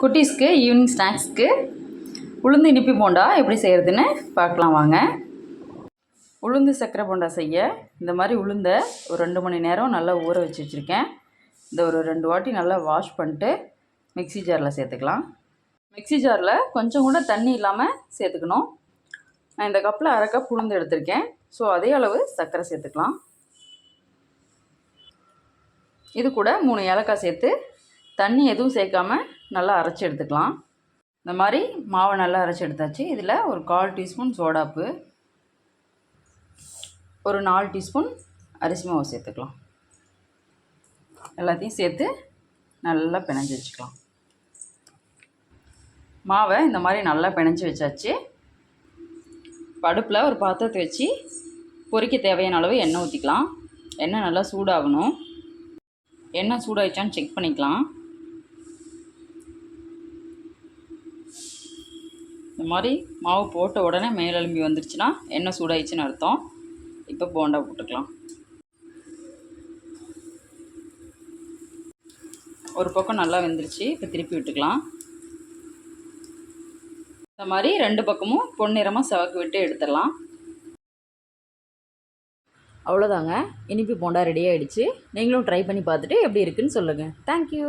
குட்டீஸ்க்கு evening ஸ்நாக்ஸ்க்கு உளுந்து இனிப்பி போண்டா எப்படி செய்கிறதுன்னு பார்க்கலாம் வாங்க. உளுந்து சக்கரை போண்டா செய்ய இந்த மாதிரி உளுந்தை ஒரு ரெண்டு மணி நேரம் நல்லா ஊற வச்சு வச்சுருக்கேன். இந்த ஒரு ரெண்டு வாட்டி நல்லா வாஷ் பண்ணிட்டு மிக்ஸி ஜாரில் சேர்த்துக்கலாம். மிக்ஸி ஜாரில் கொஞ்சம் கூட தண்ணி இல்லாமல் சேர்த்துக்கணும். நான் இந்த கப்பில் அரை கப் உளுந்து எடுத்திருக்கேன். ஸோ அதே அளவு சர்க்கரை சேர்த்துக்கலாம். இது கூட மூணு ஏலக்காய் சேர்த்து தண்ணி எதுவும் சேர்க்காமல் நல்லா அரைச்சி எடுத்துக்கலாம். இந்த மாதிரி மாவை நல்லா அரைச்சி எடுத்தாச்சு. இதில் ஒரு கால் டீஸ்பூன் சோடாப்பு ஒரு நாலு டீஸ்பூன் அரிசி மாவு சேர்த்துக்கலாம். எல்லாத்தையும் சேர்த்து நல்லா பிணைஞ்சு வச்சுக்கலாம். மாவை இந்த மாதிரி நல்லா பிணைஞ்சி வச்சாச்சு. படுப்பில் ஒரு பாத்திரத்தை வச்சு பொரிக்க தேவையான அளவு எண்ணெய் ஊற்றிக்கலாம். எண்ணெய் நல்லா சூடாகணும். எண்ணெய் சூடாயிடுச்சான்னு செக் பண்ணிக்கலாம். இந்த மாதிரி மாவு போட்ட உடனே மேலெலும்பி வந்துருச்சுன்னா எண்ணெய் சூடாயிடுச்சுன்னு அர்த்தம். இப்போ போண்டா போட்டுக்கலாம். ஒரு பக்கம் நல்லா வெந்துருச்சு இப்போ திருப்பி விட்டுக்கலாம். இந்த மாதிரி ரெண்டு பக்கமும் பொன்னிறமாக செவக்கு விட்டு எடுத்துடலாம். அவ்வளோதாங்க. இனிப்பு போண்டா ரெடி ஆகிடுச்சு நீங்களும் ட்ரை பண்ணி பார்த்துட்டு எப்படி இருக்குன்னு சொல்லுங்கள் தேங்க்யூ